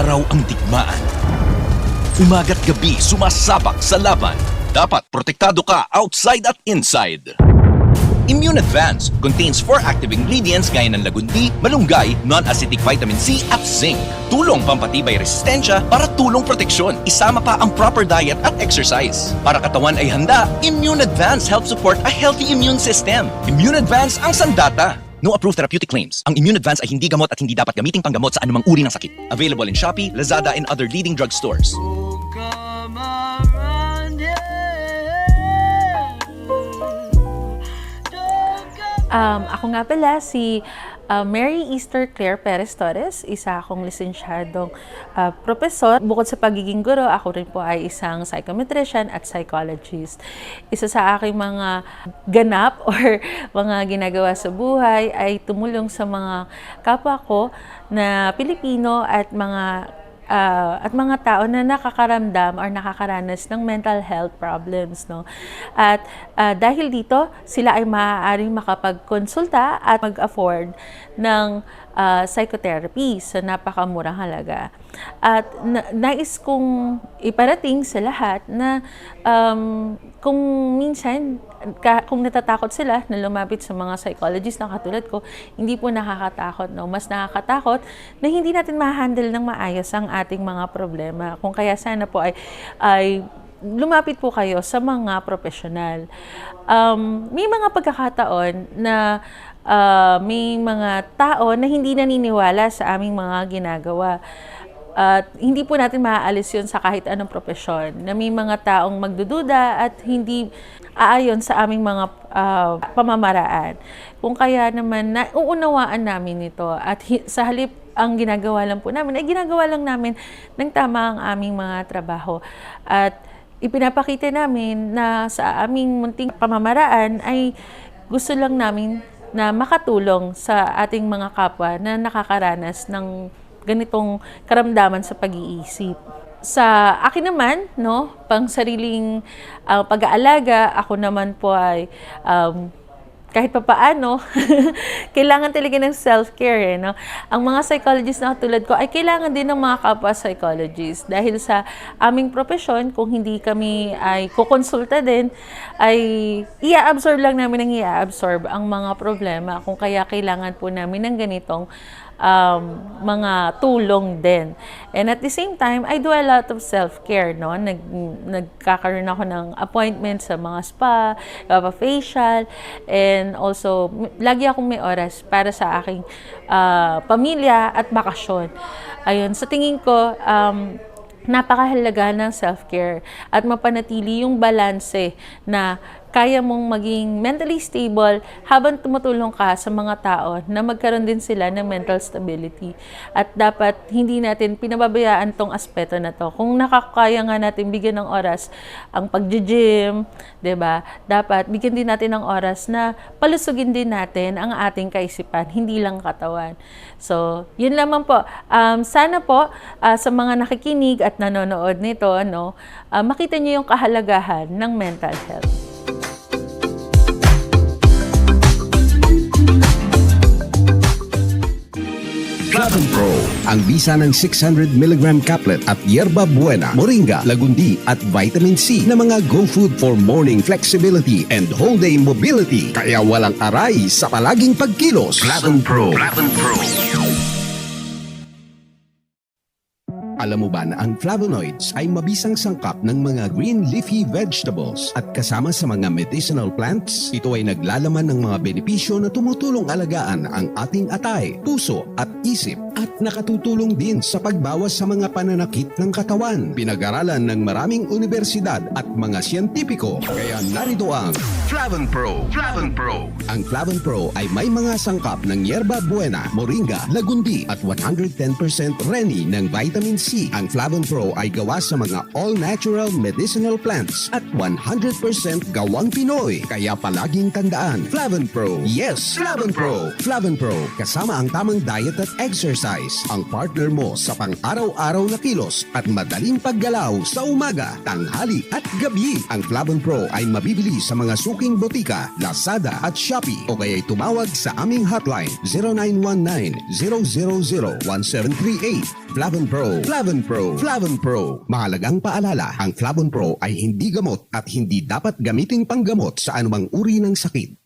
Araw-araw ang digmaan. Umaga't gabi sumasabak sa laban. Dapat protektado ka outside at inside. Immune Advance contains four active ingredients gaya ng lagundi, malunggay, non-acidic vitamin C at zinc. Tulong pampatibay resistensya para tulong proteksyon. Isama pa ang proper diet at exercise. Para katawan ay handa, Immune Advance helps support a healthy immune system. Immune Advance ang sandata. No approved therapeutic claims. Ang Immune Advance ay hindi gamot at hindi dapat gamiting panggamot sa anumang uri ng sakit. Available in Shopee, Lazada, and other leading drugstores. Come Um, ako nga pala si uh, Mary Easter Claire Perez Torres, isa akong lisensyadong uh, profesor. Bukod sa pagiging guro, ako rin po ay isang psychometrician at psychologist. Isa sa aking mga ganap or mga ginagawa sa buhay ay tumulong sa mga kapwa ko na Pilipino at mga ah, at mga tao na nakakaramdam or nakakaranas ng mental health problems no? At ah, dahil dito sila ay maaaring makapagkonsulta at mag-afford ng ah, psychotherapy sa napakamurang halaga at na- nais kong iparating sa lahat na um, kung minsan ka, kung natatakot sila na lumapit sa mga psychologist na katulad ko, hindi po nakakatakot. No? Mas nakakatakot na hindi natin ma-handle ng maayos ang ating mga problema. Kung kaya sana po ay, ay lumapit po kayo sa mga profesional. Um, may mga pagkakataon na ah, may mga tao na hindi naniniwala sa aming mga ginagawa. At hindi po natin maaalis yun sa kahit anong profesyon. Na may mga taong magdududa at hindi aayon sa aming mga ah, pamamaraan. Kung kaya naman, na, uunawaan namin ito. At hi- sa halip ang ginagawa lang po namin, ay ginagawa lang namin ng tama ang aming mga trabaho. At ipinapakita namin na sa aming munting pamamaraan ay gusto lang namin na makatulong sa ating mga kapwa na nakakaranas ng ganitong karamdaman sa pag-iisip. Sa akin naman, no, pang sariling ah, pag-aalaga, ako naman po ay um, kahit pa paano, kailangan talaga ng self-care. Eh, no? Ang mga psychologists na katulad ko ay kailangan din ng mga kapwa psychologists. Dahil sa aming profesyon, kung hindi kami ay kukonsulta din, ay i-absorb lang namin ang i-absorb ang mga problema. Kung kaya kailangan po namin ng ganitong um, mga tulong din. And at the same time, I do a lot of self-care, no? Nag, nagkakaroon ako ng appointment sa mga spa, facial, and also, lagi akong may oras para sa aking ah, pamilya at bakasyon. Ayun, sa tingin ko, um, napakahalaga ng self-care at mapanatili yung balanse na kaya mong maging mentally stable habang tumutulong ka sa mga tao na magkaroon din sila ng mental stability. At dapat hindi natin pinababayaan tong aspeto na to. Kung nakakaya nga natin bigyan ng oras ang pag-gym, 'di ba? Dapat bigyan din natin ng oras na palusugin din natin ang ating kaisipan, hindi lang katawan. So, yun lamang po. Um, sana po ah, sa mga nakikinig at nanonood nito, no, ah, makita niyo yung kahalagahan ng mental health. Flavon Pro, ang bisa ng 600mg caplet at yerba buena, moringa, lagundi at vitamin C na mga go food for morning flexibility and whole day mobility. Kaya walang aray sa palaging pagkilos. Flavon Pro. Flavon Pro. Alam mo ba na ang flavonoids ay mabisang sangkap ng mga green leafy vegetables at kasama sa mga medicinal plants? Ito ay naglalaman ng mga benepisyo na tumutulong alagaan ang ating atay, puso at isip at nakatutulong din sa pagbawas sa mga pananakit ng katawan. Pinag-aralan ng maraming universidad at mga siyentipiko. Kaya narito ang Flavon Pro. Flavon Pro. Ang Flavon Pro ay may mga sangkap ng yerba buena, moringa, lagundi at 110% reni ng vitamin C. Ang Flavon Pro ay gawa sa mga all-natural medicinal plants at 100% gawang Pinoy. Kaya palaging tandaan, Flavon Pro. Yes, Flavon Pro. Flavon Pro. Kasama ang tamang diet at exercise exercise ang partner mo sa pang-araw-araw na kilos at madaling paggalaw sa umaga, tanghali at gabi. Ang Flavon Pro ay mabibili sa mga suking botika, Lazada at Shopee o kaya'y tumawag sa aming hotline 0919-000-1738. Flavon Pro, Flavon Pro, Flavon Pro. Mahalagang paalala, ang Flavon Pro ay hindi gamot at hindi dapat gamiting panggamot sa anumang uri ng sakit.